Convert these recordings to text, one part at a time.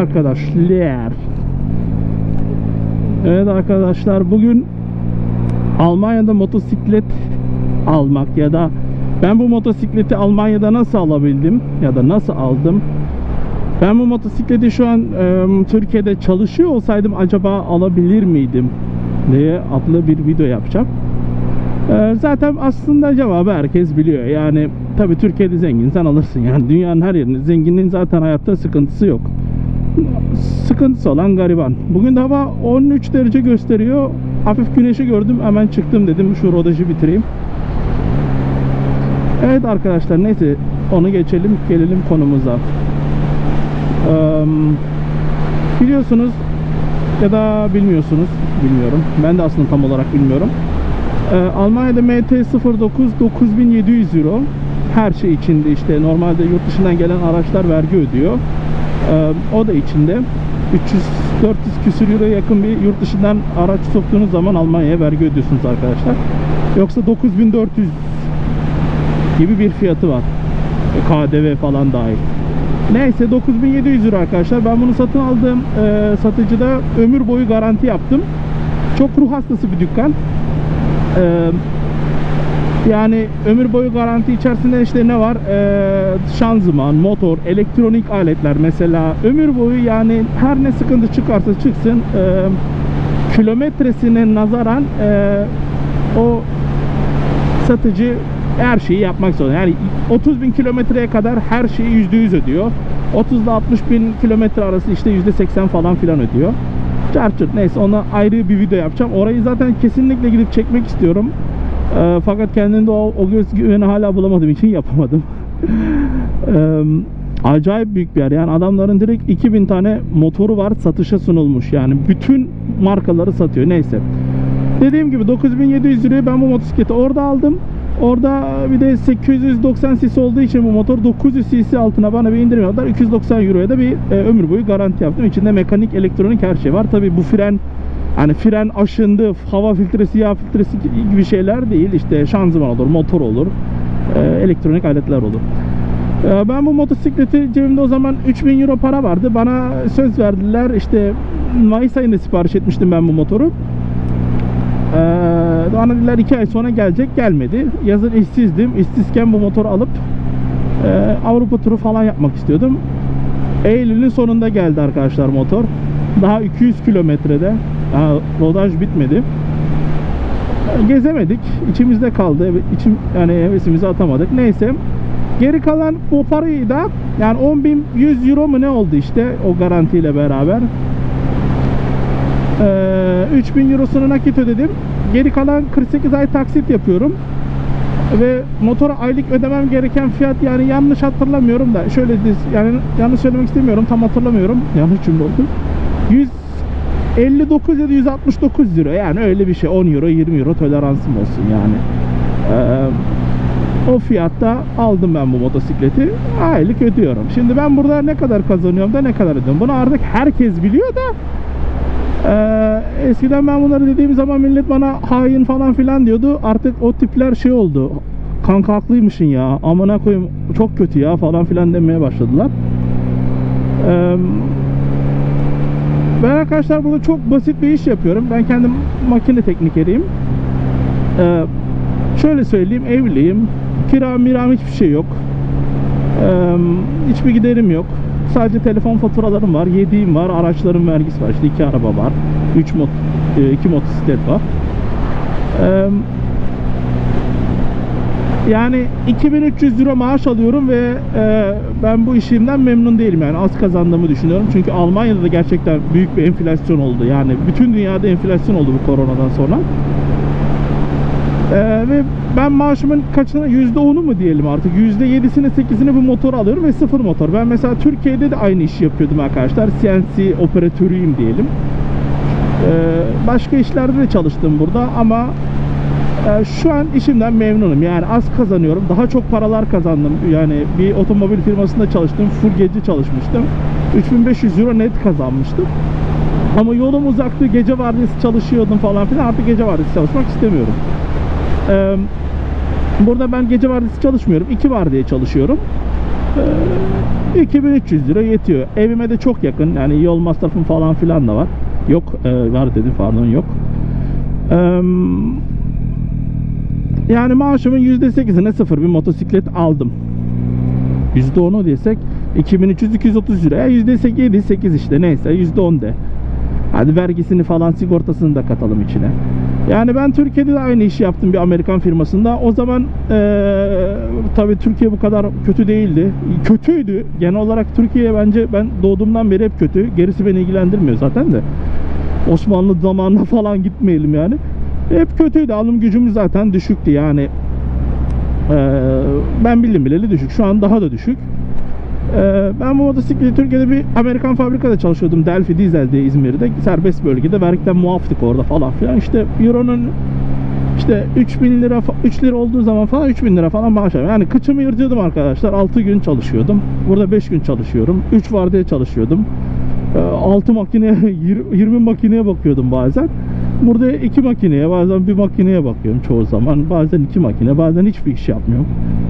arkadaşlar. Evet arkadaşlar bugün Almanya'da motosiklet almak ya da ben bu motosikleti Almanya'da nasıl alabildim ya da nasıl aldım? Ben bu motosikleti şu an e, Türkiye'de çalışıyor olsaydım acaba alabilir miydim diye adlı bir video yapacağım. E, zaten aslında cevabı herkes biliyor. Yani tabi Türkiye'de zenginsen alırsın. Yani dünyanın her yerinde zenginin zaten hayatta sıkıntısı yok. Sıkıntısı olan gariban. Bugün hava 13 derece gösteriyor. Hafif güneşi gördüm hemen çıktım dedim şu rodajı bitireyim. Evet arkadaşlar neyse onu geçelim gelelim konumuza. Eee, biliyorsunuz ya da bilmiyorsunuz bilmiyorum. Ben de aslında tam olarak bilmiyorum. Eee, Almanya'da MT-09 9700 euro. Her şey içinde işte normalde yurt dışından gelen araçlar vergi ödüyor. Eee, o da içinde. 300-400 küsür euro yakın bir yurt dışından araç soktuğunuz zaman Almanya'ya vergi ödüyorsunuz arkadaşlar. Yoksa 9400 gibi bir fiyatı var. KDV falan dahil. Neyse 9700 lira arkadaşlar. Ben bunu satın aldığım e, satıcıda ömür boyu garanti yaptım. Çok ruh hastası bir dükkan. E, yani ömür boyu garanti içerisinde işte ne var? E, şanzıman, motor, elektronik aletler mesela. Ömür boyu yani her ne sıkıntı çıkarsa çıksın e, kilometresine nazaran e, o satıcı her şeyi yapmak zorunda. Yani 30 bin kilometreye kadar her şeyi %100 ödüyor. 30 ile 60 bin kilometre arası işte %80 falan filan ödüyor. Çarçurt neyse ona ayrı bir video yapacağım. Orayı zaten kesinlikle gidip çekmek istiyorum. Ee, fakat kendimde o, o güveni hala bulamadığım için yapamadım. Ee, acayip büyük bir yer. Yani adamların direkt 2000 tane motoru var satışa sunulmuş. Yani bütün markaları satıyor. Neyse. Dediğim gibi 9700 liraya ben bu motosikleti orada aldım. Orada bir de 890 cc olduğu için bu motor 900 cc altına bana bir indirim yaptılar. 290 euroya da bir e, ömür boyu garanti yaptım. İçinde mekanik, elektronik her şey var. Tabi bu fren hani fren aşındı, hava filtresi, yağ filtresi gibi şeyler değil. İşte şanzıman olur, motor olur, e, elektronik aletler olur. E, Ben bu motosikleti cebimde o zaman 3000 euro para vardı. Bana söz verdiler. İşte Mayıs ayında sipariş etmiştim ben bu motoru. Ee, bana dediler 2 ay sonra gelecek gelmedi. Yazın işsizdim. İşsizken bu motoru alıp e, Avrupa turu falan yapmak istiyordum. Eylül'ün sonunda geldi arkadaşlar motor. Daha 200 kilometrede. Daha rodaj bitmedi. Ee, Gezemedik. İçimizde kaldı. İçim yani hevesimizi atamadık. Neyse. Geri kalan bu parayı da yani 10.100 euro mu ne oldu işte o garantiyle beraber. Ee, 3000 eurosunu nakit ödedim. Geri kalan 48 ay taksit yapıyorum. Ve motora aylık ödemem gereken fiyat yani yanlış hatırlamıyorum da şöyle yani yanlış söylemek istemiyorum tam hatırlamıyorum. Yanlış cümle oldu. 159 ya da 169 lira yani öyle bir şey 10 euro 20 euro toleransım olsun yani. Ee, o fiyatta aldım ben bu motosikleti. Aylık ödüyorum. Şimdi ben burada ne kadar kazanıyorum da ne kadar ödüyorum. Bunu artık herkes biliyor da ee, eskiden ben bunları dediğim zaman millet bana hain falan filan diyordu. Artık o tipler şey oldu. Kanka haklıymışsın ya. Amına koyayım çok kötü ya falan filan demeye başladılar. Ee, ben arkadaşlar burada çok basit bir iş yapıyorum. Ben kendim makine teknikeriyim. Ee, şöyle söyleyeyim evliyim. Kira miram hiçbir şey yok. Ee, hiçbir giderim yok. Sadece telefon faturalarım var, yediğim var, araçların vergisi var. İşte iki araba var, üç mot, e, iki motosiklet var. Ee, yani 2300 euro maaş alıyorum ve e, ben bu işimden memnun değilim yani az kazandığımı düşünüyorum. Çünkü Almanya'da da gerçekten büyük bir enflasyon oldu. Yani bütün dünyada enflasyon oldu bu koronadan sonra. Ee, ve ben maaşımın kaçına yüzde onu mu diyelim artık yüzde yedisini sekizini bu motor alıyorum ve sıfır motor. Ben mesela Türkiye'de de aynı işi yapıyordum arkadaşlar. CNC operatörüyüm diyelim. Ee, başka işlerde de çalıştım burada ama e, şu an işimden memnunum. Yani az kazanıyorum. Daha çok paralar kazandım. Yani bir otomobil firmasında çalıştım. Full gece çalışmıştım. 3500 euro net kazanmıştım. Ama yolum uzaktı. Gece vardiyası çalışıyordum falan filan. Artık gece vardiyası çalışmak istemiyorum. Ee, burada ben gece vardiyası çalışmıyorum. İki vardiya çalışıyorum. Ee, 2300 lira yetiyor. Evime de çok yakın. Yani yol masrafım falan filan da var. Yok, e, var dedim pardon yok. Eee, yani maaşımın %8'ine sıfır bir motosiklet aldım. %10'u desek 2300-230 liraya %7 8 işte neyse %10 de. Hadi vergisini falan sigortasını da katalım içine. Yani ben Türkiye'de de aynı işi yaptım bir Amerikan firmasında. O zaman eee tabii Türkiye bu kadar kötü değildi. Kötüydü. Genel olarak Türkiye bence ben doğduğumdan beri hep kötü. Gerisi beni ilgilendirmiyor zaten de. Osmanlı zamanına falan gitmeyelim yani. Hep kötüydü. Alım gücümüz zaten düşüktü yani. Eee, ben bildim bileli düşük. Şu an daha da düşük. Eee, ben bu motosikleti Türkiye'de bir Amerikan fabrikada çalışıyordum. Delphi Diesel diye İzmir'de. Serbest bölgede. Vergiden muaftık orada falan filan. İşte Euro'nun işte 3000 lira fa- 3 lira olduğu zaman falan 3000 lira falan maaş alıyorum. Yani kıçımı yırtıyordum arkadaşlar. 6 gün çalışıyordum. Burada 5 gün çalışıyorum. 3 vardiya çalışıyordum. 6 makineye 20 makineye bakıyordum bazen. Burada 2 makineye bazen bir makineye bakıyorum çoğu zaman. Bazen 2 makine bazen hiçbir iş yapmıyorum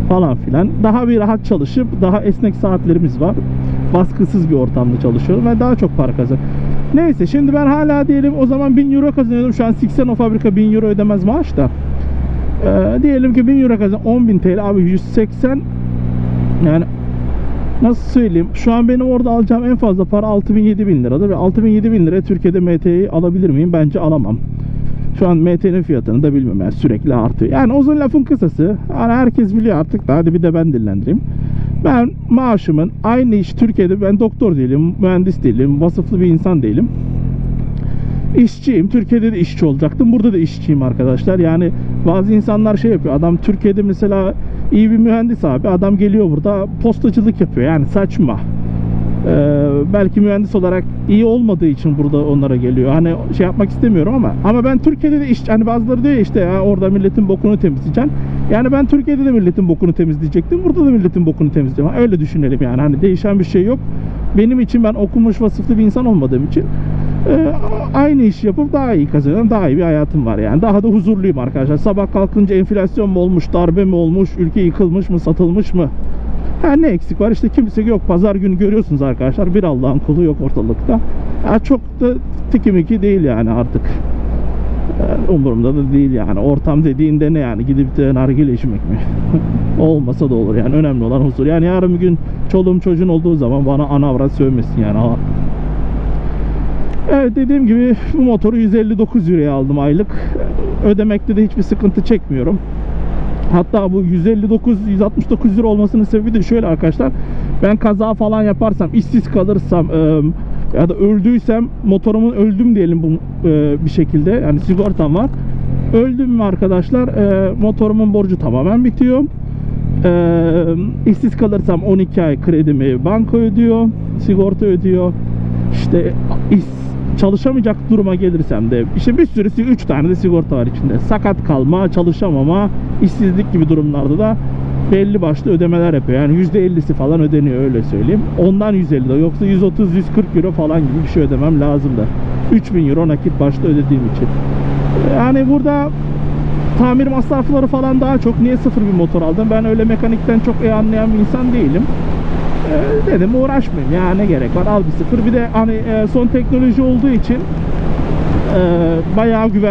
falan filan. Daha bir rahat çalışıp daha esnek saatlerimiz var. Baskısız bir ortamda çalışıyorum ve daha çok para kazanıyorum. Neyse şimdi ben hala diyelim o zaman 1000 euro kazanıyordum. Şu an 80 o fabrika 1000 euro ödemez maaş da. Ee, diyelim ki 1000 euro kazan 10.000 TL abi 180 yani nasıl söyleyeyim şu an benim orada alacağım en fazla para 6000 7000 liradır ve 6000 7000 liraya Türkiye'de MT'yi alabilir miyim? Bence alamam. Şu an MT'nin fiyatını da bilmiyorum yani sürekli artıyor. Yani uzun lafın kısası hani herkes biliyor artık da hadi bir de ben dillendireyim. Ben maaşımın aynı iş Türkiye'de ben doktor değilim, mühendis değilim, vasıflı bir insan değilim. İşçiyim. Türkiye'de de işçi olacaktım. Burada da işçiyim arkadaşlar. Yani bazı insanlar şey yapıyor. Adam Türkiye'de mesela iyi bir mühendis abi. Adam geliyor burada postacılık yapıyor. Yani saçma. Ee, belki mühendis olarak iyi olmadığı için burada onlara geliyor. Hani şey yapmak istemiyorum ama ama ben Türkiye'de de iş hani bazıları diyor ya işte ya orada milletin bokunu temizleyeceksin. Yani ben Türkiye'de de milletin bokunu temizleyecektim. Burada da milletin bokunu temizleyeceğim. Öyle düşünelim yani. Hani değişen bir şey yok. Benim için ben okumuş vasıflı bir insan olmadığım için e, aynı işi yapıp daha iyi kazanıyorum. Daha iyi bir hayatım var yani. Daha da huzurluyum arkadaşlar. Sabah kalkınca enflasyon mu olmuş, darbe mi olmuş, ülke yıkılmış mı, satılmış mı? Ha ne eksik var? İşte kimse yok. Pazar günü görüyorsunuz arkadaşlar. Bir Allah'ın kulu yok ortalıkta. Ya çok da tikimiki değil yani artık. Yani umurumda da değil yani. Ortam dediğinde ne yani? Gidip de nargile içmek mi? Olmasa da olur yani. Önemli olan huzur. Yani yarın bir gün çoluğum çocuğun olduğu zaman bana ana avrat sövmesin yani. Evet dediğim gibi bu motoru 159 liraya aldım aylık. Ödemekte de hiçbir sıkıntı çekmiyorum. Hatta bu 159 169 lira olmasının sebebi de şöyle arkadaşlar. Ben kaza falan yaparsam, işsiz kalırsam e, ya da öldüysem motorumun öldüm diyelim bu e, bir şekilde. Yani sigortam var. Öldüm mü arkadaşlar? e, motorumun borcu tamamen bitiyor. İşsiz kalırsam 12 ay kredimi banka ödüyor, sigorta ödüyor. İşte iş, çalışamayacak duruma gelirsem de işte bir sürü 3 tane de sigorta var içinde. Sakat kalma, çalışamama, işsizlik gibi durumlarda da belli başlı ödemeler yapıyor. Yani %50'si falan ödeniyor öyle söyleyeyim. Ondan 150 lira yoksa 130-140 euro falan gibi bir şey ödemem lazım da. 3000 euro nakit başta ödediğim için. Yani burada tamir masrafları falan daha çok. Niye sıfır bir motor aldım? Ben öyle mekanikten çok iyi anlayan bir insan değilim. Dedim uğraşmayayım ya ne gerek var al bir sıfır. Bir de hani e, son teknoloji olduğu için e, bayağı güven